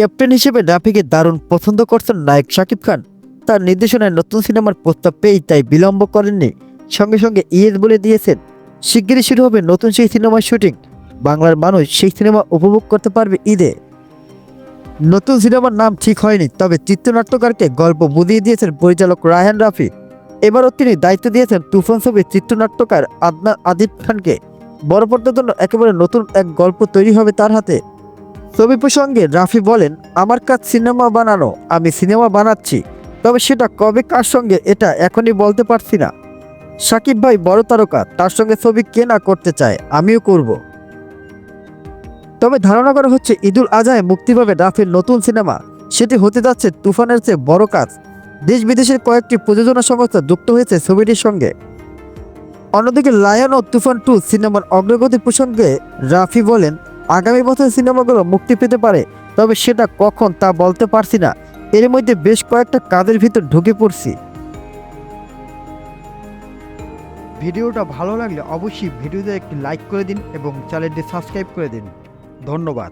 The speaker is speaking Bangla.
ক্যাপ্টেন হিসেবে রাফিকে দারুণ পছন্দ করছেন নায়ক শাকিব খান। তার নির্দেশনায় নতুন সিনেমার প্রস্তাব পেয়েই তাই বিলম্ব করেননি। সঙ্গে সঙ্গে ইয়েস বলে দিয়েছেন, শিগগিরই শুরু হবে নতুন সেই সিনেমার শুটিং। বাংলার মানুষ সেই সিনেমা উপভোগ করতে পারবে ঈদে। নতুন সিনেমার নাম ঠিক হয়নি, তবে চিত্রনাট্যকারকে গল্প বুঝিয়ে দিয়েছেন পরিচালক রায়হান রাফি। এবারও তিনি দায়িত্ব দিয়েছেন তুফান ছবির চিত্রনাট্যকার আদনান আদিব খানকে। বড় পর্দার জন্য একেবারে নতুন এক গল্প তৈরি হবে তার হাতে। ছবি প্রসঙ্গে রাফি বলেন, আমার কাজ সিনেমা বানানো, আমি সিনেমা বানাচ্ছি। তবে সেটা কবে, কার সঙ্গে, এটা এখনই বলতে পারছি না। সাকিব ভাই বড় তারকা, তার সঙ্গে ছবি কে না করতে চায়, আমিও করব। তবে ধারণা করা হচ্ছে ঈদুল আজহায় মুক্তি পাবে রাফির নতুন সিনেমা। সেটি হতে যাচ্ছে তুফানের চেয়ে বড় কাজ। দেশ বিদেশের কয়েকটি প্রযোজনা সংস্থা যুক্ত হয়েছে ছবিটির সঙ্গে। অন্যদিকে লায়ন ও তুফান টু সিনেমার অগ্রগতি প্রসঙ্গে রাফি বলেন আগামী বছর সিনেমাগুলো মুক্তি পেতে পারে, তবে সেটা কখন তা বলতে পারছি না। এর মধ্যে বেশ কয়েকটা কাজের ভিতর ঢুকে পড়ছি। ভিডিওটা ভালো লাগলে অবশ্যই ভিডিওতে একটি লাইক করে দিন এবং চ্যানেলটি সাবস্ক্রাইব করে দিন। ধন্যবাদ।